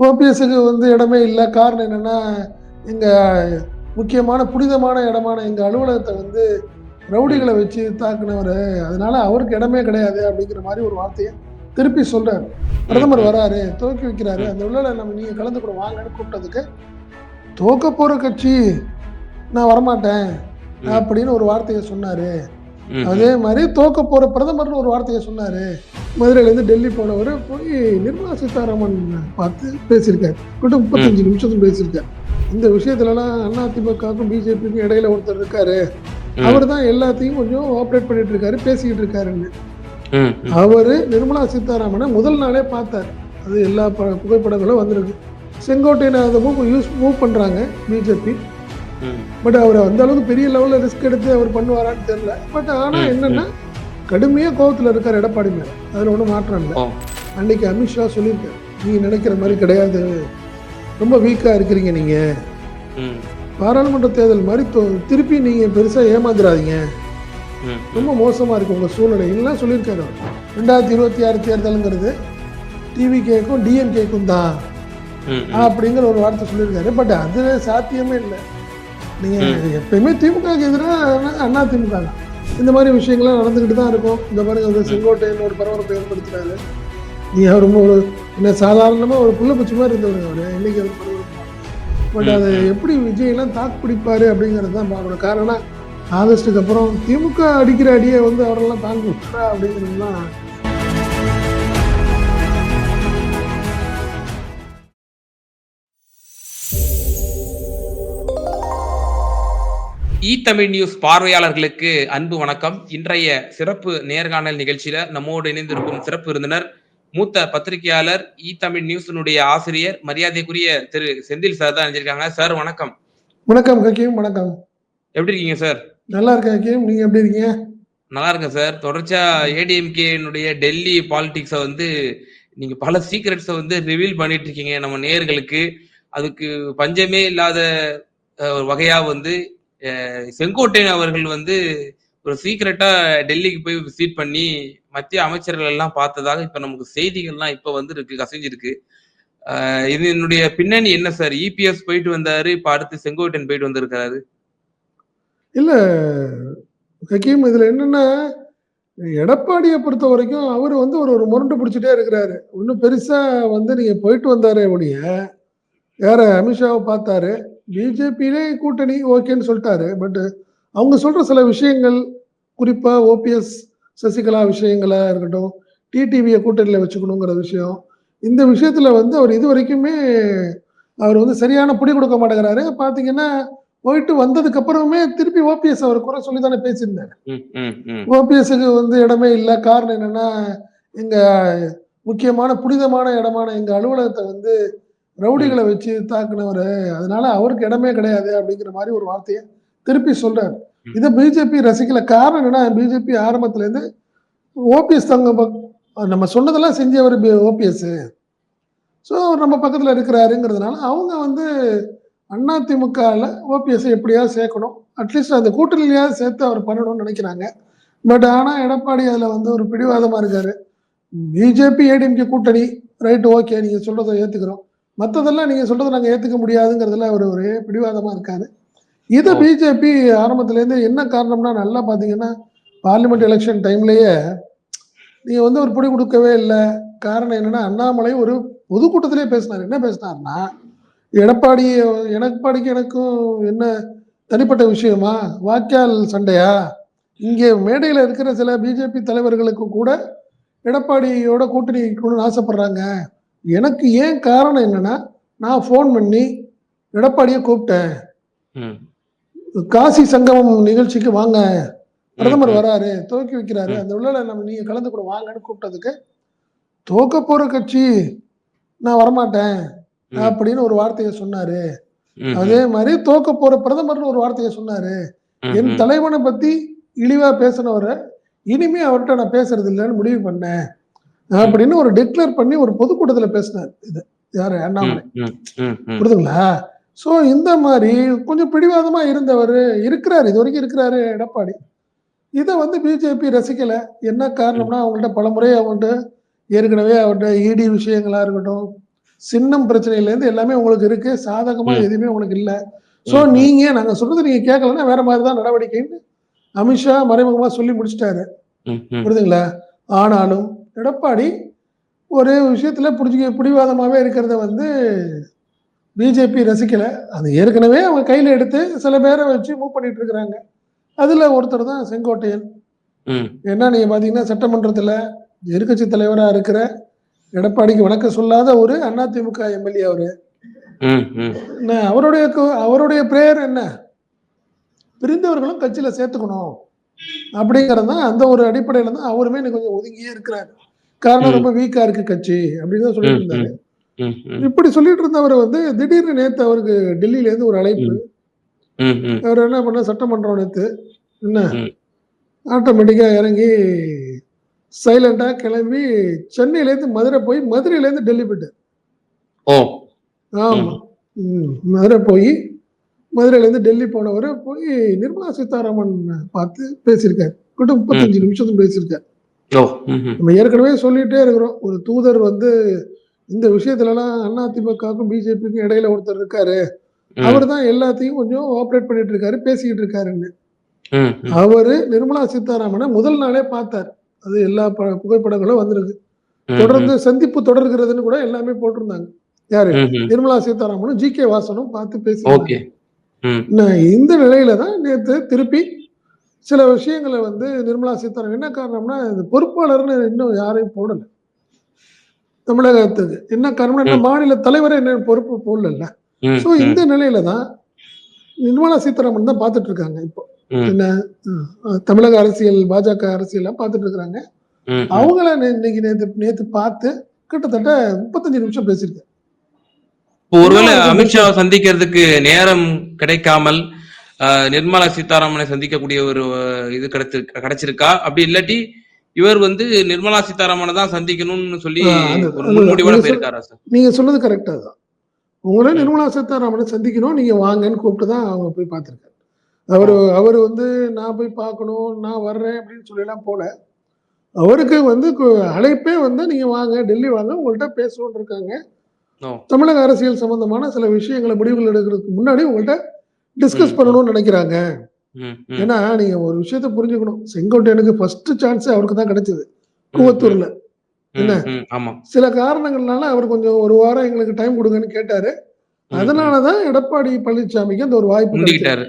ஓபிஎஸ்க்கு வந்து இடமே இல்லை. காரணம் என்னன்னா எங்க முக்கியமான புனிதமான இடமான எங்க அலுவலகத்தை வந்து ரவுடிகளை வச்சு தாக்குனவர். அதனால அவருக்கு இடமே கிடையாது அப்படிங்கிற மாதிரி ஒரு வார்த்தையை திருப்பி சொல்றாரு. பிரதமர் வராரு துவக்கி வைக்கிறாரு. அந்த உள்ள நம்ம நீங்க கலந்து கூட வாங்கன்னு கூப்பிட்டதுக்கு துவக்க போற கட்சி நான் வரமாட்டேன். அப்படின்னு ஒரு வார்த்தையை சொன்னாரு. அதே மாதிரி தோக்க போற பிரதமர்னு ஒரு வார்த்தையை சொன்னாரு. மதுரையில இருந்து டெல்லி போனவர் போய் நிர்மலா சீதாராமன் பார்த்து பேசியிருக்காரு. கிட்ட முப்பத்தஞ்சு நிமிஷத்துக்கு பேசியிருக்காரு. இந்த விஷயத்துலலாம் அதிமுகவுக்கும் பிஜேபிக்கும் இடையில ஒருத்தர் இருக்காரு. அவர் தான் எல்லாத்தையும் கொஞ்சம் ஆப்ரேட் பண்ணிட்டு இருக்காரு பேசிக்கிட்டு இருக்காருன்னு. அவரு நிர்மலா சீதாராமனை முதல் நாளே பார்த்தார். அது எல்லா புகைப்படங்களும் வந்திருக்கு. செங்கோட்டையனை அதை மூவ் யூஸ் மூவ் பண்றாங்க பிஜேபி. பட் அவர் அந்த அளவுக்கு பெரிய லெவலில் ரிஸ்க் எடுத்து அவர் பண்ணுவாரான்னு தெரியல. பட் ஆனால் என்னன்னா கடுமையாக கோவத்தில் இருக்கார் எடப்பாடி மேலே. அதில் ஒன்றும் மாற்றம் இல்லை. அன்னைக்கு அமித்ஷா சொல்லியிருக்காரு நீங்கள் நினைக்கிற மாதிரி கிடையாது. ரொம்ப வீக்காக இருக்கிறீங்க நீங்கள் பாராளுமன்ற தேர்தல் மாதிரி திருப்பி நீங்கள் பெருசாக ஏமாந்துடாதீங்க. ரொம்ப மோசமாக இருக்கு உங்கள் சூழ்நிலை. எல்லாம் சொல்லியிருக்காரு அவர். ரெண்டாயிரத்தி இருபத்தி ஆறு தேர்தலுங்கிறது டிவிகேக்கும் டிஎம்கேக்கும் தான். அப்படிங்கிற ஒரு வார்த்தை சொல்லியிருக்காரு. பட் அது சாத்தியமே இல்லை. நீங்கள் எப்பயுமே திமுகவுக்கு எதிராக அண்ணா திமுக தான். இந்த மாதிரி விஷயங்கள்லாம் நடந்துக்கிட்டு தான் இருக்கும். இந்த மாதிரி வந்து செங்கோட்டையன் ஒரு பரபரப்பை ஏற்படுத்துறாரு நீ அவர் ரொம்ப ஒரு என்ன சாதாரணமாக ஒரு புள்ள பூச்சி மாதிரி இருந்தவர் அவர். இன்னைக்கு பரபரப்பு. பட் அதை எப்படி விஜயெல்லாம் தாக்கு பிடிப்பாரு அப்படிங்கிறது தான் பார்க்கணும் காரணம் ஆகஸ்ட்டுக்கு அப்புறம் திமுக அடிக்கிற அடியை வந்து அவரெல்லாம் தாங்க விட்டுறா அப்படிங்கிறதுலாம் இ தமிழ் நியூஸ் பார்வையாளர்களுக்கு அன்பு வணக்கம். இன்றைய சிறப்பு நேர்காணல் நிகழ்ச்சியில நம்மோடு இணைந்திருக்கும் சிறப்பு விருந்தினர் மூத்த பத்திரிகையாளர் இ தமிழ் நியூஸினுடைய ஆசிரியர் மரியாதைக்குரிய திரு செந்தில் சார் தான் இணைஞ்சிருக்காங்க. சார் வணக்கம். வணக்கம் ஹக்கீம் வணக்கம். எப்படி இருக்கீங்க சார்? நல்லா இருக்கேன் ஹக்கீம். நீங்கள் எப்படி இருக்கீங்க? நல்லா இருக்கேன் சார். தொடர்ச்சியா ஏடிஎம்கேனுடைய டெல்லி பாலிடிக்ஸை வந்து நீங்க பல சீக்ரெட்ஸை வந்து ரிவீல் பண்ணிட்டு இருக்கீங்க நம்ம நேயர்களுக்கு அதுக்கு பஞ்சமே இல்லாத வகையா வந்து செங்கோட்டையன் அவர்கள் வந்து ஒரு சீக்கிரட்டா டெல்லிக்கு போய் விசிட் பண்ணி மத்திய அமைச்சர்கள் எல்லாம் பார்த்ததாக இப்ப நமக்கு செய்திகள்லாம் இப்ப வந்து இருக்கு கசிஞ்சிருக்கு இது என்னுடைய பின்னணி என்ன சார் இபிஎஸ் போயிட்டு வந்தாரு இப்ப அடுத்து செங்கோட்டையன் போயிட்டு வந்திருக்காரு. இல்லை ஹக்கீம் இதில் என்னன்னா எடப்பாடியை பொறுத்த வரைக்கும் அவர் வந்து ஒரு ஒரு முரண்டு பிடிச்சிட்டே இருக்கிறாரு. இன்னும் பெருசாக வந்து நீங்கள் போயிட்டு வந்தாரே ஒழிய யார அமித்ஷாவை பார்த்தாரு. பிஜேபியிலே கூட்டணி ஓகேன்னு சொல்லிட்டாரு. பட் அவங்க சொல்கிற சில விஷயங்கள் குறிப்பாக ஓபிஎஸ் சசிகலா விஷயங்களா இருக்கட்டும் டிடிவியை கூட்டணியில் வச்சுக்கணுங்கிற விஷயம் இந்த விஷயத்தில் வந்து அவர் இது வரைக்குமே அவர் வந்து சரியான புடி கொடுக்க மாட்டேங்கிறாரு. பார்த்தீங்கன்னா போயிட்டு வந்ததுக்கு அப்புறமே திருப்பி ஓபிஎஸ் அவர் குறை சொல்லி தானே பேசியிருந்தாரு. ஓபிஎஸ்க்கு வந்து இடமே இல்லை. காரணம் என்னன்னா எங்க முக்கியமான புனிதமான இடமான எங்க அலுவலகத்தை வந்து ரவுடிகளை வச்சு தாக்குனவர். அதனால அவருக்கு இடமே கிடையாது அப்படிங்கிற மாதிரி ஒரு வார்த்தையை திருப்பி சொல்றாரு. இதை பிஜேபி ரசிக்கல. காரணம் என்னன்னா பிஜேபி ஆரம்பத்துல இருந்து ஓபிஎஸ் தங்க நம்ம சொன்னதெல்லாம் செஞ்சவர் ஓபிஎஸ். ஸோ அவர் நம்ம பக்கத்தில் இருக்கிறாருங்கிறதுனால அவங்க வந்து அண்ணா திமுகவில் ஓபிஎஸ் எப்படியாவது சேர்க்கணும். அட்லீஸ்ட் அந்த கூட்டணியிலையாவது சேர்த்து அவர் பண்ணணும்னு நினைக்கிறாங்க. பட் ஆனால் எடப்பாடி அதில் வந்து ஒரு பிடிவாதமாக இருக்காரு. பிஜேபி ஏடிஎம்கே கூட்டணி. Right okay. நீங்கள் சொல்கிறத ஏற்றுக்கிறோம் மற்றதெல்லாம் நீங்கள் சொல்கிறத நாங்கள் ஏற்றுக்க முடியாதுங்கிறதுல அவர் ஒரே பிடிவாதமாக இருக்காரு. இது. பிஜேபி ஆரம்பத்துலேருந்து என்ன காரணம்னா நல்லா பார்த்தீங்கன்னா பார்லிமெண்ட் எலெக்ஷன் டைம்லேயே நீங்கள் வந்து ஒரு பிடி கொடுக்கவே இல்லை. காரணம் என்னன்னா அண்ணாமலை ஒரு பொதுக்கூட்டத்திலே பேசினார். என்ன பேசினார்னா எடப்பாடி எடப்பாடிக்கு எனக்கும் என்ன தனிப்பட்ட விஷயமா? வாக்கியால் சண்டையா? இங்கே மேடையில் இருக்கிற சில பிஜேபி தலைவர்களுக்கு கூட எடப்பாடியோட கூட்டணி வைக்கணும்னு ஆசைப்படுறாங்க. எனக்கு ஏன் காரணம் என்னன்னா நான் ஃபோன் பண்ணி எடப்பாடியை கூப்பிட்டேன். காசி சங்கமம் நிகழ்ச்சிக்கு வாங்க பிரதமர். வராரு துவக்கி வைக்கிறாரு. அந்த உள்ள நம்ம நீங்க கலந்து கூட வாங்கன்னு கூப்பிட்டதுக்கு துவக்க போற கட்சி நான் வரமாட்டேன். அப்படின்னு ஒரு வார்த்தையை சொன்னாரு அதே மாதிரி துவக்க போற பிரதமர்னு ஒரு வார்த்தையை சொன்னாரு என். தலைவனை பத்தி இழிவா பேசினவரை இனிமே அவர்கிட்ட நான் பேசுறது இல்லைன்னு முடிவு பண்ணேன் அப்படின்னு ஒரு டிக்ளேர் பண்ணி ஒரு பொதுக்கூட்டத்துல பேசினார் இது. யாரு? அண்ணாமலை. புரியுதுங்களா ஸோ இந்த மாதிரி கொஞ்சம் பிடிவாதமா இருந்தவர் இருக்கிறாரு. இது வரைக்கும் இருக்கிறாரு எடப்பாடி. இதை வந்து பிஜேபி ரசிக்கல. என்ன காரணம்னா அவங்கள்ட்ட பல முறை அவங்கள்ட்ட ஏற்கனவே அவர்கிட்ட இடி விஷயங்களா இருக்கட்டும் சின்னம் பிரச்சனையில இருந்து எல்லாமே உங்களுக்கு இருக்கு. சாதகமா. எதுவுமே உங்களுக்கு இல்ல. சோ ம். நீங்க நாங்க சொல்றது நீங்க கேட்கலன்னா வேற மாதிரி தான் நடவடிக்கைன்னு அமித்ஷா மறைமுகமா சொல்லி முடிச்சிட்டாரு. புரியுதுங்களா ஆனாலும் எடப்பாடி ஒரு விஷயத்துல புடிச்சு பிடிவாதமாவே இருக்கிறத வந்து பிஜேபி ரசிக்கல. அது ஏற்கனவே அவங்க கையில எடுத்து சில பேரை வச்சு மூவ் பண்ணிட்டு இருக்கிறாங்க. அதுல ஒருத்தர் தான் செங்கோட்டையன். ம். ஏன்னா நீங்க பாத்தீங்கன்னா சட்டமன்றத்துல எதிர்க்கட்சி தலைவரா இருக்கிற எடப்பாடிக்கு வணக்கம் சொல்லாத ஒரு அதிமுக எம்எல்ஏ அவரு. என்ன அவருடைய அவருடைய பிரேயர் என்ன? பிரிந்தவர்களும் கட்சியில சேர்த்துக்கணும். அப்படிங்கிறது தான் அந்த ஒரு அடிப்படையில தான் அவருமே கொஞ்சம் ஒதுங்கியே இருக்கிறாரு. காரணம். ரொம்ப வீக்கா இருக்கு கட்சி அப்படின்னு தான் சொல்லிட்டு இருந்தாரு. இப்படி சொல்லிட்டு இருந்தவர் வந்து திடீர்னு நேத்து அவருக்கு டெல்லியில இருந்து ஒரு அழைப்பு. அவர் என்ன பண்ண சட்டமன்றம் நேத்து என்ன. ஆட்டோமேட்டிக்கா இறங்கி சைலண்டா கிளம்பி சென்னையில இருந்து மதுரை போய் மதுரையில இருந்து டெல்லி போயிட்டார் ஆமா. மதுரை போய் மதுரையில இருந்து டெல்லி போனவர் போய் நிர்மலா சீதாராமன் பார்த்து பேசியிருக்காரு கிட்ட முப்பத்தஞ்சு நிமிஷத்துக்கு பேசியிருக்காரு. நம்ம ஏற்கனவே சொல்லிட்டே இருக்கிறோம். ஒரு தூதர் வந்து இந்த விஷயத்துலலாம் அதிமுகவுக்கும் பிஜேபிக்கும் இடையில ஒருத்தர் இருக்காரு. அவர் தான் எல்லாத்தையும் கொஞ்சம் ஆப்ரேட் பண்ணிட்டு இருக்காரு பேசிக்கிட்டு இருக்காருன்னு. அவரு நிர்மலா சீதாராமனை முதல் நாளே பார்த்தார். அது எல்லா புகைப்படங்களும் வந்திருக்கு. தொடர்ந்து சந்திப்பு தொடர்கிறதுன்னு கூட எல்லாமே போட்டிருந்தாங்க. யாரு. நிர்மலா சீதாராமனும் ஜி கே வாசனும் பார்த்து பேசி ஓகே. ம். இந்த நிலையில தான் நேத்து திருப்பி சில விஷயங்களை வந்து நிர்மலா சீதாராமன் என்ன காரணம்னா இந்த பொறுப்பாளர்னு இன்னும் யாரையும் போடல. தமிழகத்துக்கு என்ன காரணம்னா மாநில தலைவரே என்ன பொறுப்பு போடல ம். இந்த நிலையில தான் நிர்மலா சீதாராமன் தான் பார்த்துட்டு இருக்காங்க இப்போ. என்ன தமிழக அரசியல் பாஜக அரசியல் பார்த்துட்டு இருக்கிறாங்க. அவங்கள இன்னைக்கு நேத்து நேத்து பார்த்து கிட்டத்தட்ட முப்பத்தஞ்சு நிமிஷம் பேசியிருக்கேன் ஒருவேளை அமித்ஷா சந்திக்கிறதுக்கு நேரம் கிடைக்காமல் நிர்மலா சீதாராமனை சந்திக்கக்கூடிய ஒரு இது கிடைச்சு கிடைச்சிருக்கா? அப்படி இல்லாட்டி இவர் வந்து நிர்மலா சீதாராமனை தான் சந்திக்கணும்னு சொல்லி முன்முடிவோட போயிருக்காரா சார்? நீங்க சொன்னது கரெக்டா தான். உங்களை. நிர்மலா சீதாராமனை சந்திக்கணும் நீங்க வாங்கன்னு கூப்பிட்டு தான் அவங்க போய் பார்த்திருக்காரு. அவரு அவர் வந்து நான் போய் பார்க்கணும் நான் வர்றேன் அப்படின்னு சொல்லி எல்லாம் போல அவருக்கு வந்து அழைப்பே வந்து நீங்க வாங்க டெல்லி வாங்க உங்கள்கிட்ட பேசணும்னு இருக்காங்க. தமிழக அரசியல் சம்பந்தமான சில விஷயங்களை முடிவுகள் எடுக்கிறதுக்கு முன்னாடி உங்கள்கிட்ட டிஸ்கஸ். பண்ணணும்னு நினைக்கிறாங்க. ஏன்னா நீங்க ஒரு விஷயத்த புரிஞ்சுக்கணும். செங்கோட்டையனுக்கு ஃபர்ஸ்ட் சான்ஸ் அவருக்கு தான் கிடைச்சது. கூவத்தூர்ல. என்ன? சில காரணங்கள்னால அவர் கொஞ்சம் ஒரு வாரம் எங்களுக்கு டைம் கொடுங்கன்னு கேட்டாரு. அதனாலதான் எடப்பாடி பழனிசாமிக்கு அந்த ஒரு வாய்ப்பு.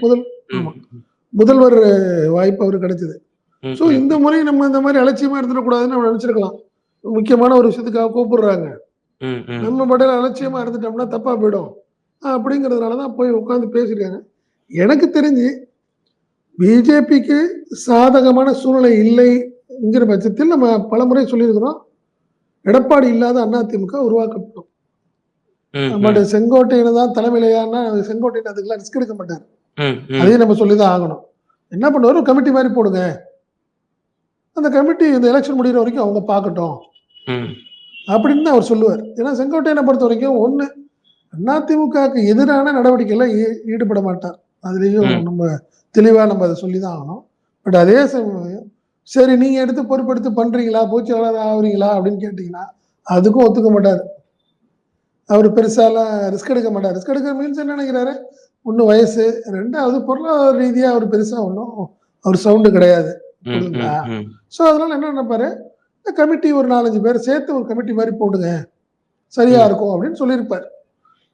முதல். முதல்வர் வாய்ப்பு அவருக்கு கிடைச்சது. சோ. இந்த முறை நம்ம இந்த மாதிரி அலட்சியமா இருந்துடக்கூடாதுன்னு நம்ம நினைச்சிருக்கலாம். முக்கியமான ஒரு விஷயத்துக்காக கூப்பிடுறாங்க. நம்ம படையில அலட்சியமா இருந்துட்டோம்னா தப்பா போயிடும். அப்படிங்கறதுனாலதான் போய் உட்கார்ந்து பேசியிருக்காங்க. எனக்கு தெரிஞ்சு பிஜேபிக்கு சாதகமான சூழ்நிலை இல்லைங்கிற பட்சத்தில் நம்ம பலமுறை சொல்லியிருக்கிறோம். எடப்பாடி இல்லாத அதிமுக உருவாக்கப்படும். ம், பட் செங்கோட்டையனை தான் தலைமையிலையானா செங்கோட்டையன் அதுக்கெல்லாம் ரிஸ்க் எடுக்க மாட்டார். அதையும் நம்ம சொல்லி தான் ஆகணும். என்ன பண்ணுவார்? ஒரு கமிட்டி மாதிரி போடுங்க. அந்த கமிட்டி இந்த எலெக்ஷன் முடிகிற வரைக்கும் அவங்க பார்க்கட்டும். அப்படின்னு தான் அவர் சொல்லுவார். ஏன்னா செங்கோட்டையனை பொறுத்த வரைக்கும் ஒன்று அதிமுகவுக்கு எதிரான நடவடிக்கையில ஈடுபட மாட்டார். அதுலேயும். நம்ம தெளிவாக நம்ம அதை சொல்லி தான் ஆகணும். பட் அதே சமயம் சரி நீங்க எடுத்து பொறுப்பெடுத்து பண்றீங்களா? பூச்சியாளர் ஆகுறீங்களா? அப்படின்னு கேட்டீங்கன்னா அதுக்கும் ஒத்துக்க மாட்டார். அவர் பெருசாலாம் ரிஸ்க் எடுக்க மாட்டார். ரிஸ்க் எடுக்க மீன்ஸ் என்ன நினைக்கிறாரு? ஒன்றும் வயசு ரெண்டாவது பொருளாதார ரீதியா அவர் பெருசா ஒன்றும் அவர் சவுண்டு கிடையாது. ஸோ அதனால என்ன நினைப்பாரு? இந்த கமிட்டி ஒரு நாலஞ்சு பேர் சேர்த்து ஒரு கமிட்டி மாதிரி போடுங்க. சரியா. இருக்கும் அப்படின்னு சொல்லியிருப்பார்.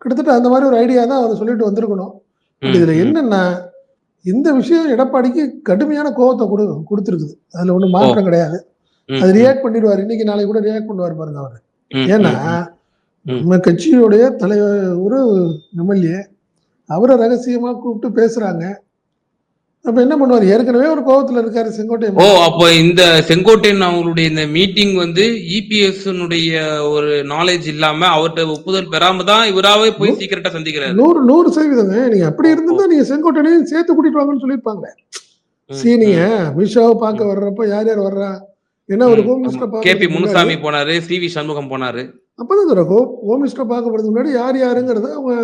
கிட்டத்தட்ட அந்த மாதிரி ஒரு ஐடியா தான் அவர் சொல்லிட்டு வந்திருக்கணும். இதுல. என்னன்னா இந்த விஷயம் எடப்பாடிக்கு கடுமையான கோபத்தை கொடு கொடுத்துருக்குது. அதுல ஒண்ணும் மாற்றம் கிடையாது. அது. ரியாக்ட் பண்ணிடுவார். இன்னைக்கு நாளைக்கு கூட ரியாக்ட் பண்ணுவார் பாருங்க அவர். ஏன்னா. நம்ம கட்சியுடைய தலைவர் ஒரு எம்எல்ஏ அவரை ரகசியமா கூப்பிட்டு பேசுறாங்க. அப்ப என்ன பண்ணுவார்? ஏற்கனவே ஒரு கோபத்துல இருக்காரு செங்கோட்டை ஓ அப்போ இந்த செங்கோட்டையன் அவங்களுடைய இந்த மீட்டிங் வந்து இபிஎஸ் ஒரு நாலேஜ் இல்லாம அவர்ட்ட ஒப்புதல் பெறாம தான் இவராவே போய் சீக்கிரட்டா சந்திக்கிறாரு. நூறு நூறு சதவீதங்க. நீங்க அப்படி இருந்திருந்தா நீங்க செங்கோட்டையனையும் சேர்த்து கூட்டிட்டு வாங்கன்னு சொல்லியிருப்பாங்க. ம், சரி நீங்க அமித்ஷாவை பார்க்க வர்றப்ப யார் யார் வர்றா? என்ன ஒரு home minister K P Munusamy போனாரு சி வி சண்முகம் போனாரு. அப்பதான் சொல்றேன் ஹோம் ஹோம் மினிஸ்டர் பார்க்க போறதுக்கு முன்னாடி யார் யாருங்கிறத அவங்க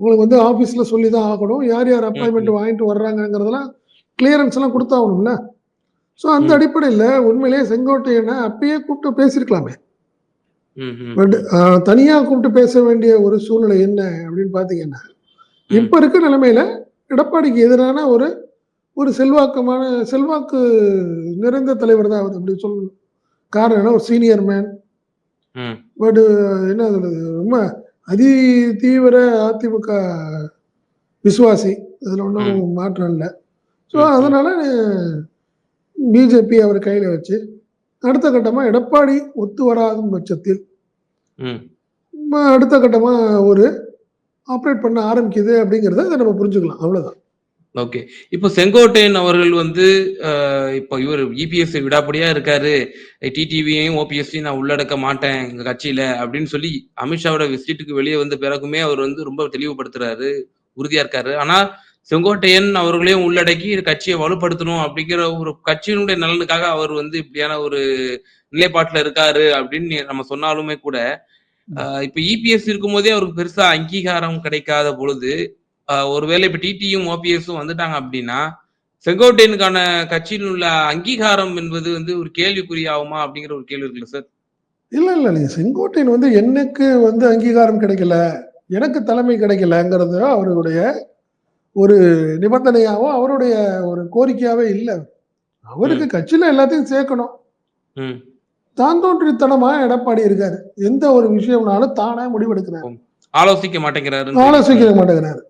உங்களுக்கு வந்து ஆபீஸ்ல சொல்லி தான் ஆகணும். யார் யார் அப்பாயின்மெண்ட் வாங்கிட்டு வர்றாங்கங்கிறதெல்லாம் கிளியரன்ஸ் எல்லாம் கொடுத்தாகணும்ல. ஸோ அந்த. அடிப்படையில் உண்மையிலேயே செங்கோட்டையனை அப்பயே கூப்பிட்டு பேசியிருக்கலாமே. பட் தனியா கூப்பிட்டு பேச வேண்டிய ஒரு சூழ்நிலை என்ன அப்படின்னு பாத்தீங்கன்னா ம். இப்ப இருக்க நிலைமையில எடப்பாடிக்கு எதிரான ஒரு ஒரு செல்வாக்கமான செல்வாக்கு நிறைந்த தலைவர் தான் அப்படி சொல்லணும். காரணம் என்ன ஒரு சீனியர் மேன் பட் என்ன சொல்றது ரொம்ப அதி தீவிர அதிமுக விசுவாசி. அதுல ஒன்றும் மாற்றம் இல்லை. ஸோ. அதனால பிஜேபி அவர் கையில வச்சு அடுத்த கட்டமா எடப்பாடி ஒத்து வராத பட்சத்தில் அடுத்த கட்டமா ஒரு ஆப்ரேட் பண்ண ஆரம்பிக்குது அப்படிங்கிறத இதை நம்ம புரிஞ்சுக்கலாம். அவ்வளவுதான். ஓகே இப்போ செங்கோட்டையன் அவர்கள் வந்து இப்போ இவர் இபிஎஸ் விடாப்படியா இருக்காரு. டிடிவியையும் ஓபிஎஸ்சியும் நான் உள்ளடக்க மாட்டேன் எங்க கட்சியில அப்படின்னு சொல்லி அமித்ஷாவோட விசிட்டுக்கு வெளியே வந்த பிறகுமே அவர் வந்து ரொம்ப தெளிவுபடுத்துறாரு. உறுதியா இருக்காரு. ஆனா செங்கோட்டையன் அவர்களையும் உள்ளடக்கி கட்சியை வலுப்படுத்தணும் அப்படிங்கிற ஒரு கட்சியினுடைய நலனுக்காக அவர் வந்து இப்படியான ஒரு நிலைப்பாட்டுல இருக்காரு அப்படின்னு நம்ம சொன்னாலுமே கூட இப்ப இபிஎஸ் இருக்கும்போதே அவருக்கு பெருசா அங்கீகாரம் கிடைக்காத பொழுது ஒருவேளை இப்ப டிடியும் ஓபிஎஸும் வந்துட்டாங்க அப்படின்னா செங்கோட்டையனுக்கான கட்சியில் உள்ள அங்கீகாரம் என்பது வந்து ஒரு கேள்விக்குறி ஆகுமா அப்படிங்கிற ஒரு கேள்வி இருக்குல்ல சார்? இல்ல இல்ல நீங்க செங்கோட்டையன் வந்து எனக்கு வந்து அங்கீகாரம் கிடைக்கல எனக்கு தலைமை கிடைக்கலங்கிறது அவருடைய ஒரு நிபந்தனையாவோ அவருடைய ஒரு கோரிக்கையாவே இல்லை. அவருக்கு கட்சியில எல்லாத்தையும் சேர்க்கணும். ம். தான் தோன்றித்தனமா எடப்பாடி இருக்காரு. எந்த ஒரு விஷயம்னாலும் தானே முடிவெடுக்கிறாரு. ஆலோசிக்க மாட்டேங்கிறாரு ஆலோசிக்க மாட்டேங்கிறாரு.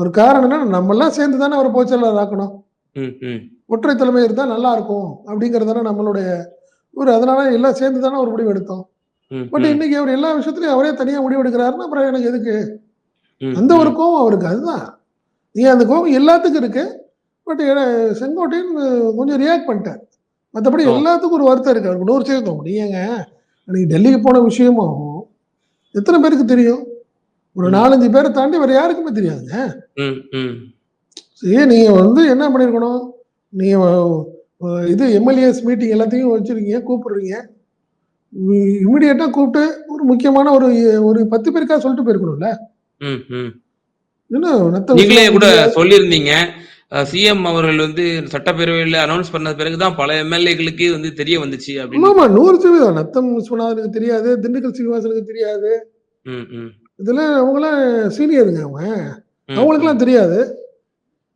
ஒரு காரணம் என்ன நம்ம எல்லாம் சேர்ந்து தானே அவர் பொதுச்செயலாளர் ஆக்கணும் ஒற்றை தலைமை இருந்தா நல்லா இருக்கும் அப்படிங்கறதான நம்மளுடைய ஒரு அதனால எல்லாம் சேர்ந்து தானே ஒரு முடிவு எடுத்தோம். பட் இன்னைக்கு அவர் எல்லா விஷயத்துலயும் அவரே தனியா முடிவு எடுக்கிறாருன்னா அப்புறம் எனக்கு எதுக்கு? அந்த ஒரு கோபம் அவருக்கு அதுதான். நீ அந்த கோபம் எல்லாத்துக்கும் இருக்கு. பட் செங்கோட்டையன் கொஞ்சம் ரியாக்ட் பண்ணிட்டார். மற்றபடி. எல்லாத்துக்கும் ஒரு வருத்தம் இருக்கு. அவருக்கு நூறு சேர்த்தோம் நீங்க நீங்க டெல்லிக்கு போன விஷயமாகும் எத்தனை பேருக்கு தெரியும்? ஒரு. நாலஞ்சு பேரை தாண்டி வேற யாருக்குமே தெரியாதுங்க ம், ம், சரி நீங்க வந்து என்ன பண்ணிருக்கணும்? நீங்க இது எம்எல்ஏஸ் மீட்டிங் எல்லாத்தையும் வச்சிருக்கீங்க கூப்பிடுறீங்க. இமிடியேட்டா கூப்பிட்டு ஒரு முக்கியமான ஒரு ஒரு பத்து பேருக்கா சொல்லிட்டு போயிருக்கணும்ல. ம், ம். என்ன நத்த நீங்களே கூட சொல்லியிருந்தீங்க. சிஎம் அவர்கள் வந்து சட்டப்பேரவையில் அனௌன்ஸ் பண்ண பிறகுதான் பல எம்எல்ஏக்களுக்கு வந்து தெரிய வந்துச்சு அப்படின்னு. ஆமாமா நூறு சதவீதம். நத்தம் விஸ்வநாதனுக்கு தெரியாது திண்டுக்கல் சீனிவாசனுக்கு தெரியாது. ம், ம், இதெல்லாம் அவங்களாம் சீனியருங்க அவங்க. அவங்களுக்குலாம் தெரியாது.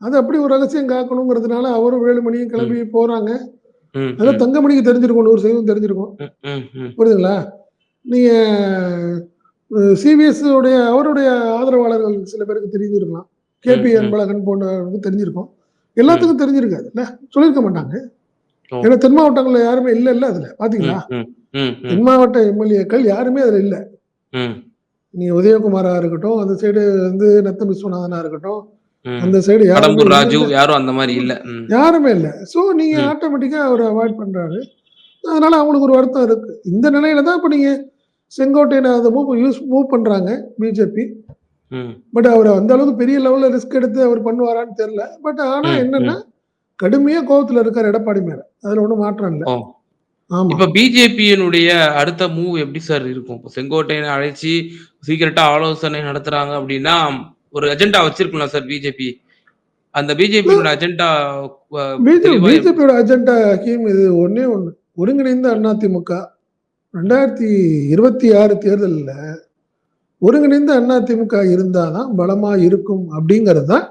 அது அப்படி ஒரு ரகசியம் காக்கணுங்கிறதுனால அவரும் வேலுமணியும் கிளம்பி போறாங்க. ம், ம், அதான் தங்கமணிக்கு தெரிஞ்சிருக்கும் நூறு சதவீதம் தெரிஞ்சிருக்கும். புரியுதுங்களா? நீங்க சிபிஎஸ் உடைய அவருடைய ஆதரவாளர்கள் சில பேருக்கு தெரிஞ்சிருக்கலாம். கேபி. அன்பழகன் போன்றவருக்கு தெரிஞ்சிருக்கும். எல்லாத்துக்கும் தெரிஞ்சிருக்காது இல்ல? சொல்லியிருக்க மாட்டாங்க. ஏன்னா தென் மாவட்டங்கள்ல யாருமே இல்ல இல்ல அதுல பாத்தீங்களா? தென் மாவட்ட எம்எல்ஏக்கள் யாருமே அதுல இல்ல. நீ உதயகுமாரா இருக்கட்டும் அந்த சைடு வந்து நத்தம் விஸ்வநாதனா இருக்கட்டும். அந்த சைடு யாருமே. ராஜு யாரும் அந்த மாதிரி இல்ல. யாருமே இல்ல. சோ நீங்க. ஆட்டோமேட்டிக்கா அவர் அவாய்ட் பண்றாரு. அதனால அவங்களுக்கு ஒரு வருத்தம் இருக்கு. இந்த நிலையில தான் இப்ப நீங்க செங்கோட்டையனை அதை மூவ் யூஸ் மூவ் பண்றாங்க பிஜேபி பட் அவர் அந்த அளவுக்கு பெரிய லெவல்ல ரிஸ்க் எடுத்து அவர் பண்ணுவாரான்னு தெரியல. பட் ஆனா என்னன்னா கடுமையா கோவத்துல இருக்கார் எடப்பாடி மேல. அதுல ஒண்ணும் மாற்றம் இல்ல. இப்ப பிஜேபியினுடைய அடுத்த மூவ் எப்படி சார் இருக்கும்? இப்ப செங்கோட்டையனை அழைச்சி சீக்கிரட்டா ஆலோசனை நடத்துறாங்க அப்படின்னா ஒரு அஜெண்டா வச்சிருக்கலாம் சார் பிஜேபி அந்த பிஜேபியோட அஜெண்டா பிஜேபியோட அஜெண்டா ஹக்கீம் இது ஒண்ணே ஒண்ணு. ஒருங்கிணைந்த அதிமுக ரெண்டாயிரத்தி இருபத்தி ஆறு தேர்தல்ல ஒருங்கிணைந்த அதிமுக இருந்தாதான் பலமா இருக்கும் அப்படிங்கிறது தான்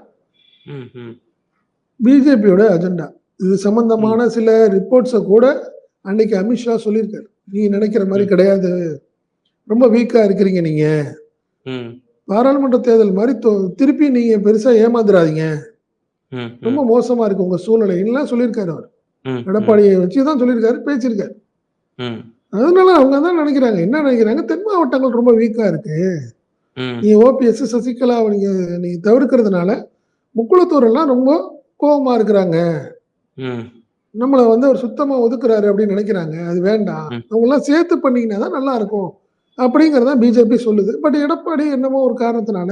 பிஜேபியோட அஜெண்டா இது சம்பந்தமான சில ரிப்போர்ட்ஸை கூட அன்னைக்கு அமித்ஷா சொல்லியிருக்காரு. நீ நினைக்கிற மாதிரி. கிடையாது. ரொம்ப வீக்கா இருக்கிறீங்க நீங்க. பாராளுமன்ற தேர்தல் மாதிரி திருப்பி நீங்க பெருசா ஏமாந்துடாதீங்க ரொம்ப மோசமா இருக்கு உங்க சூழ்நிலை. எல்லாம் சொல்லியிருக்காரு அவர். எடப்பாடியை வச்சுதான் சொல்லியிருக்காரு பேசியிருக்காரு. அதனால அவங்க தான் நினைக்கிறாங்க. என்ன நினைக்கிறாங்க? தென் மாவட்டங்கள் ரொம்ப வீக்கா இருக்கு. நீ ஓபிஎஸ் சசிகலாவை நீங்க நீங்க தவிர்க்கிறதுனால முக்குளத்தூர் எல்லாம் ரொம்ப கோபமா இருக்கிறாங்க. நம்மளை வந்து அவர் சுத்தமா ஒதுக்குறாரு அப்படின்னு நினைக்கிறாங்க. அது வேண்டாம். அவங்க எல்லாம் சேர்த்து பண்ணீங்கன்னா தான் நல்லா இருக்கும் அப்படிங்கறத பிஜேபி சொல்லுது. பட் எடப்பாடி என்னமோ ஒரு காரணத்தினால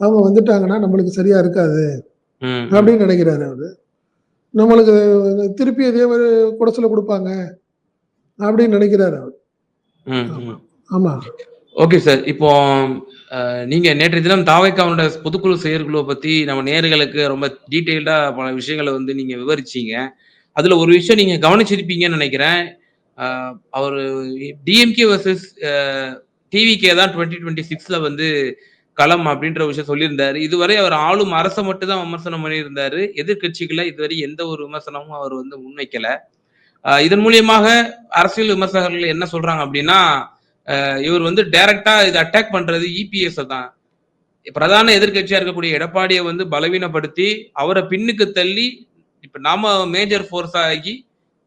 அவங்க வந்துட்டாங்கன்னா நம்மளுக்கு சரியா இருக்காது அப்படின்னு நினைக்கிறாரு அவரு. நம்மளுக்கு திருப்பி அதே ஒரு குடைச்சல கொடுப்பாங்க அப்படின்னு நினைக்கிறாரு அவர். ஆமா. Okay sir. இப்போ நீங்க நேற்றைய தினம் தாவைக்காவோட பொதுக்குழு செயற்குழுவை பத்தி நம்ம நேர்களுக்கு ரொம்ப டீட்டெயில்டா பல விஷயங்களை வந்து நீங்க விவரிச்சீங்க. அதுல ஒரு விஷயம் நீங்க கவனிச்சிருப்பீங்கன்னு நினைக்கிறேன். அவர் டிஎம்கே வர்சஸ் டிவிகே தான் டுவெண்ட்டி டுவெண்ட்டி சிக்ஸ்ல வந்து களம் அப்படின்ற விஷயம் சொல்லியிருந்தாரு. இதுவரை அவர் ஆளும் அரசை மட்டும் தான் விமர்சனம் பண்ணியிருந்தாரு. எதிர்கட்சிகளை இதுவரை எந்த ஒரு விமர்சனமும் அவர் வந்து முன்வைக்கல. இதன் மூலியமாக அரசியல் விமர்சகர்கள் என்ன சொல்றாங்க அப்படின்னா இவர் வந்து டைரக்டா இதை அட்டாக் பண்றது இபிஎஸ் தான். பிரதான எதிர்கட்சியா இருக்கக்கூடிய எடப்பாடியை வந்து பலவீனப்படுத்தி அவரை பின்னுக்கு தள்ளி இப்ப நாம மேஜர் ஃபோர்ஸ் ஆகி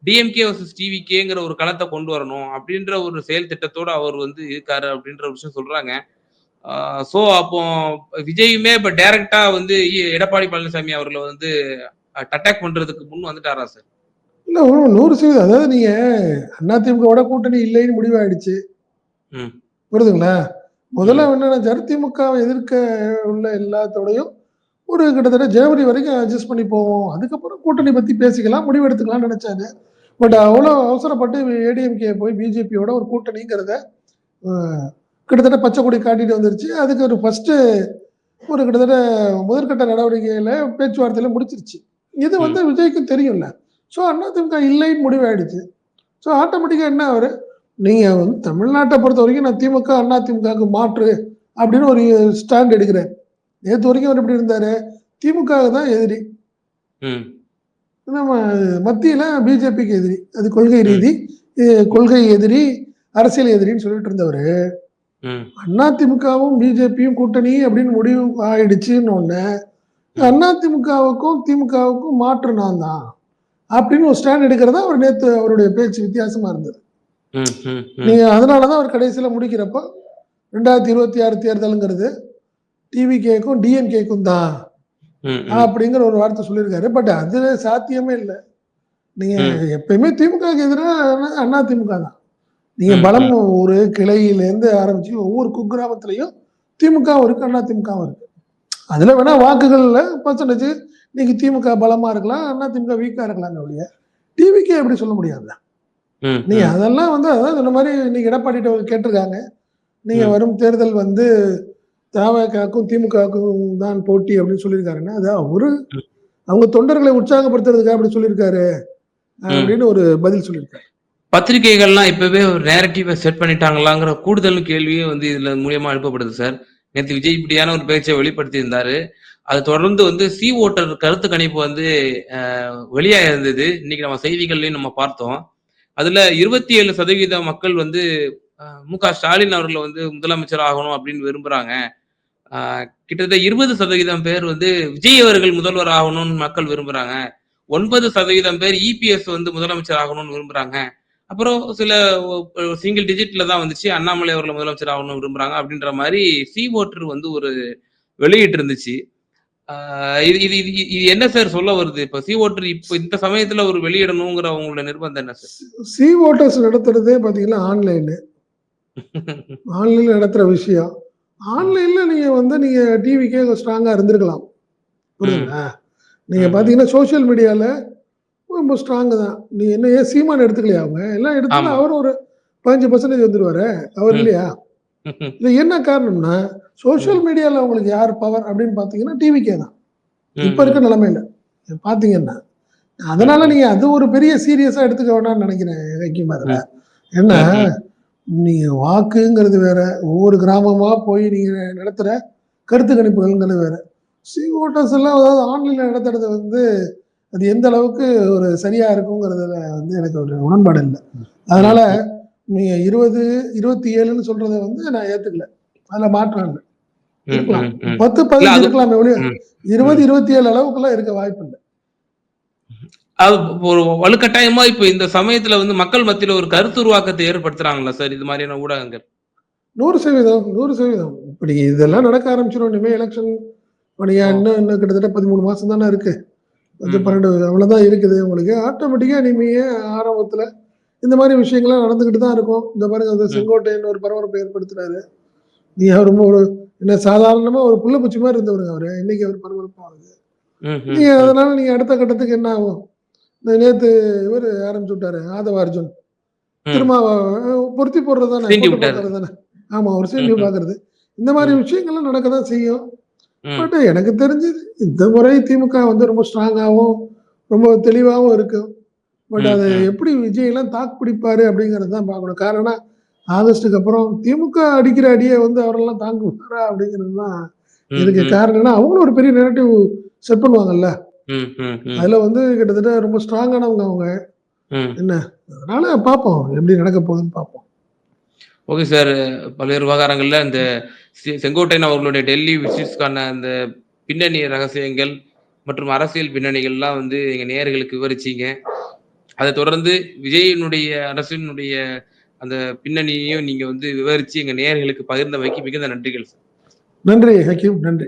டிஎம்கே வர்சஸ் டிவிகேங்கிற ஒரு களத்தை கொண்டு வரணும் அப்படின்ற ஒரு செயல் திட்டத்தோட அவர் வந்து இருக்காரு அப்படின்ற ஒரு விஷயம் சொல்றாங்க. ஸோ அப்போ விஜயுமே இப்ப டைரக்டா வந்து எடப்பாடி பழனிசாமி அவர்களை வந்து அட்டாக் பண்றதுக்கு முன் வந்துட்டாரா சார் இல்ல நூறு சதவீதம். அதாவது நீங்க அதிமுகவோட கூட்டணி இல்லைன்னு முடிவாயிடுச்சு. ம். புரியுதுங்களா? முதல்ல என்னன்னா ஜனதிமுகவை எதிர்க்க உள்ள எல்லாத்தோடையும் ஒரு கிட்டத்தட்ட ஜனவரி வரைக்கும் அட்ஜஸ்ட் பண்ணி போவோம். அதுக்கப்புறம் கூட்டணி பத்தி பேசிக்கலாம் முடிவு எடுத்துக்கலாம்னு நினைச்சாரு. பட் அவ்வளோ அவசரப்பட்டு ஏடிஎம்கே போய் பிஜேபியோட ஒரு கூட்டணிங்கிறத கிட்டத்தட்ட பச்சை கொடி காட்டிட்டு வந்துருச்சு. அதுக்கு ஒரு ஃபர்ஸ்ட் ஒரு கிட்டத்தட்ட முதற்கட்ட நடவடிக்கையில பேச்சுவார்த்தையில முடிச்சிருச்சு. இது வந்து விஜய்க்கு தெரியும்ல. ஸோ அதிமுக இல்லைன்னு முடிவாயிடுச்சு. ஸோ ஆட்டோமேட்டிக்காக என்ன ஆகுது நீங்க வந்து தமிழ்நாட்டை பொறுத்த வரைக்கும் நான் திமுக அண்ணா திமுகவுக்கு மாற்று அப்படின்னு ஒரு ஸ்டாண்ட் எடுக்கிறேன். நேற்று வரைக்கும் அவர் எப்படி இருந்தாரு? திமுக தான் எதிரி. நம்ம மத்தியில பிஜேபிக்கு எதிரி. அது கொள்கை ரீதி. கொள்கை எதிரி அரசியல் எதிரின்னு சொல்லிட்டு இருந்தவர். அண்ணா திமுகவும் பிஜேபியும் கூட்டணி அப்படின்னு முடிவு ஆயிடுச்சுன்னு ஒண்ணு அண்ணா திமுகவுக்கும் திமுகவுக்கும் மாற்று நான் தான் அப்படின்னு ஒரு ஸ்டாண்ட் எடுக்கிறதா அவர் நேற்று அவருடைய பேச்சு வித்தியாசமா இருந்தது. நீங்க அதனாலதான் அவர் கடைசியில முடிக்கிறப்போ ரெண்டாயிரத்தி இருபத்தி ஆறு தேர்தலுங்கிறது டிவிகேக்கும் டிஎம்கேக்கும் தான் அப்படிங்கிற ஒரு வார்த்தை சொல்லியிருக்காரு. பட் அதுல சாத்தியமே இல்லை. நீங்க. எப்பயுமே திமுகவுக்கு எதிராக அண்ணா திமுக தான். நீங்க பலம் ஒரு கிளையில இருந்து ஆரம்பிச்சு ஒவ்வொரு குக்கிராமத்திலையும் திமுக இருக்கு அண்ணா திமுகவும் இருக்கு. அதுல வேணா வாக்குகள்ல பர்சன்டேஜ் நீங்க திமுக பலமா இருக்கலாம் அண்ணா திமுக வீக்கா இருக்கலாம் ஒழிய டிவிக்கே எப்படி சொல்ல முடியாது? நீங்க அதெல்லாம் வந்து அதான் சொன்ன மாதிரி இன்னைக்கு எடப்பாடிட்ட கேட்டிருக்காங்க. நீங்க. வரும் தேர்தல் வந்து தவகக்கும் திமுகவுக்கும் தான் போட்டி அப்படின்னு சொல்லியிருக்காருன்னா அது அவரு. அவங்க தொண்டர்களை உற்சாகப்படுத்துறதுக்காக அப்படி சொல்லியிருக்காரு. அப்படின்னு ஒரு பதில் சொல்லியிருக்காரு. பத்திரிகைகள்லாம் இப்பவே ஒரு நேரட்டிவை செட் பண்ணிட்டாங்களாங்கிற கூடுதல் கேள்வியும் வந்து இதுல மூலியமா எழுப்பப்படுது சார் நேற்று விஜய் இப்படியான ஒரு பேச்சை வெளிப்படுத்தி இருந்தாரு அது தொடர்ந்து வந்து சி ஓட்டர் கருத்து கணிப்பு வந்து வெளியாக இருந்தது. இன்னைக்கு நம்ம செய்திகள்லயும் நம்ம பார்த்தோம். அதுல இருபத்தி ஏழு சதவீத மக்கள் வந்து மு க ஸ்டாலின் அவர்களை வந்து முதலமைச்சர் ஆகணும் அப்படின்னு விரும்புறாங்க. கிட்டத்தட்ட இருபது சதவீதம் பேர் வந்து விஜய் அவர்கள் முதல்வர் ஆகணும்னு மக்கள் விரும்புறாங்க. ஒன்பது சதவீதம் பேர் இபிஎஸ் வந்து முதலமைச்சர் ஆகணும்னு விரும்புறாங்க. அப்புறம் சில சிங்கிள் டிஜிட்ல தான் வந்துச்சு. அண்ணாமலை அவர்களை முதலமைச்சர் ஆகணும்னு விரும்புறாங்க அப்படின்ற மாதிரி சி ஓட்டர் வந்து ஒரு வெளியிட்டு இருந்துச்சு. இது இது இது என்ன சார் சொல்ல வருது? இப்ப சி ஓட்டர் இப்போ இந்த சமயத்துல ஒரு வெளியிடணுங்கிற அவங்களோட நிர்பந்தம் என்ன சார் சி ஓட்டர்ஸ் நடத்துறதே பாத்தீங்கன்னா ஆன்லைனு ஆன்லைன்ல நடத்துற விஷயம். ஆன்லைன்ல நீங்க வந்து நீங்க டிவிக்கே ஸ்ட்ராங்கா இருந்திருக்கலாம். புரியுதுங்களா? நீங்க. பாத்தீங்கன்னா சோஷியல் மீடியால ரொம்ப ஸ்ட்ராங் தான். நீ என்ன ஏன் சீமான் எடுத்துக்கலையா அவங்க? எல்லாம் எடுத்து ஆமா. அவர் ஒரு பதினஞ்சு பர்சன்டேஜ் வந்துருவாரு. அவர். இல்லையா? இது என்ன காரணம்னா சோஷியல் மீடியால உங்களுக்கு யார் பவர் அப்படின்னு பாத்தீங்கன்னா டிவிக்கே தான். இப்ப இருக்க நிலைமையில. பாத்தீங்கன்னா அதனால நீங்க அது ஒரு பெரிய சீரியஸா எடுத்துக்க வேணாம்னு நினைக்கிறேன் வைக்கும் அதுல என்ன? நீங்க வாக்குங்கிறது வேற. ஒவ்வொரு கிராமமா போய் நீங்க நடத்துற கருத்து கணிப்புகள்ங்கிறது வேற. சி ஓட்டர்ஸ் எல்லாம் அதாவது ஆன்லைன்ல நடத்துறது வந்து அது எந்த அளவுக்கு ஒரு சரியா இருக்குங்கிறதுல வந்து எனக்கு ஒரு உடன்பாடு இல்லை. அதனால நீங்க இருபது இருபத்தி ஏழுன்னு சொல்றத வந்து நான் ஏத்துக்கல. அதுல மாற்றம் இல்லை. பத்து பதினஞ்சு இருக்கலாமே ம். இருபது இருபத்தி ஏழு அளவுக்குலாம் இருக்க வாய்ப்பு இல்லை. அது ஒரு வலுக்கட்டாயமா இப்ப இந்த சமயத்துல வந்து மக்கள் மத்தியில ஒரு கருத்து உருவாக்கத்தை ஏற்படுத்துறாங்களா சார்? இது மாதிரியான ஊடகங்கள். நூறு சதவீதம் நூறு சதவீதம். இப்படி இதெல்லாம் நடக்க ஆரம்பிச்சிடும் இனிமே எலெக்ஷன் பணியா ஓ. இன்னும் இன்னும் கிட்டத்தட்ட பதிமூணு மாசம் தானே இருக்கு. பத்து. பன்னெண்டு அவ்வளவுதான் இருக்குது உங்களுக்கு. ஆட்டோமேட்டிக்கா இனிமையே ஆரம்பத்துல இந்த மாதிரி விஷயங்கள்லாம் நடந்துகிட்டு தான் இருக்கும். இந்த பாருங்க அந்த. செங்கோட்டையன் ஒரு பரபரப்பை ஏற்படுத்துறாரு. நீ அவர் ரொம்ப ஒரு என்ன சாதாரணமா ஒரு புள்ள பூச்சி மாதிரி இருந்தவருங்க அவரு. இன்னைக்கு அவர் பரபரப்பாகுது நீங்க. அதனால நீங்க அடுத்த கட்டத்துக்கு என்ன ஆகும்? நேத்து இவர் ஆரம்பிச்சு விட்டாரு ஆதவ அர்ஜுன். திரும்ப பொருத்தி போடுறது தானே ஆமா ஒரு சீண்டி. பாக்குறது இந்த மாதிரி. விஷயங்கள்லாம் நடக்க தான் செய்யும். பட் எனக்கு தெரிஞ்சு இந்த முறை திமுக வந்து ரொம்ப ஸ்ட்ராங்காகவும் ரொம்ப தெளிவாகவும் இருக்கு பட் அது. எப்படி விஜய் எல்லாம் தாக்கு பிடிப்பாரு அப்படிங்கறது தான் பார்க்கணும் காரணம் ஆகஸ்டுக்கு அப்புறம் திமுக அடிக்கிற அடியை வந்து அவரெல்லாம் தாங்குவாரா அப்படிங்கிறது தான் இதுக்கு காரணம்னா அவங்களும் ஒரு பெரிய நெகட்டிவ் செட் பண்ணுவாங்கல்ல அதுல வந்து கிட்டத்தட்ட ரொம்ப ஸ்ட்ராங்கானவங்க அவங்க. ம். என்ன? அதனால பார்ப்போம். எப்படி நடக்க போகுதுன்னு பார்ப்போம். ஓகே சார் பல்வேறு விவகாரங்கள்ல இந்த செங்கோட்டையன் அவர்களுடைய டெல்லி விசிட்ஸ்க்கான அந்த பின்னணி ரகசியங்கள் மற்றும் அரசியல் பின்னணிகள்லாம் வந்து எங்க நேயர்களுக்கு விவரிச்சீங்க. அதை தொடர்ந்து விஜயினுடைய அரசினுடைய அந்த பின்னணியையும் நீங்க வந்து விவரிச்சு எங்க நேயர்களுக்கு பகிர்ந்தமைக்கு மிகுந்த நன்றிகள் சார் நன்றி ஹக்கீம். நன்றி.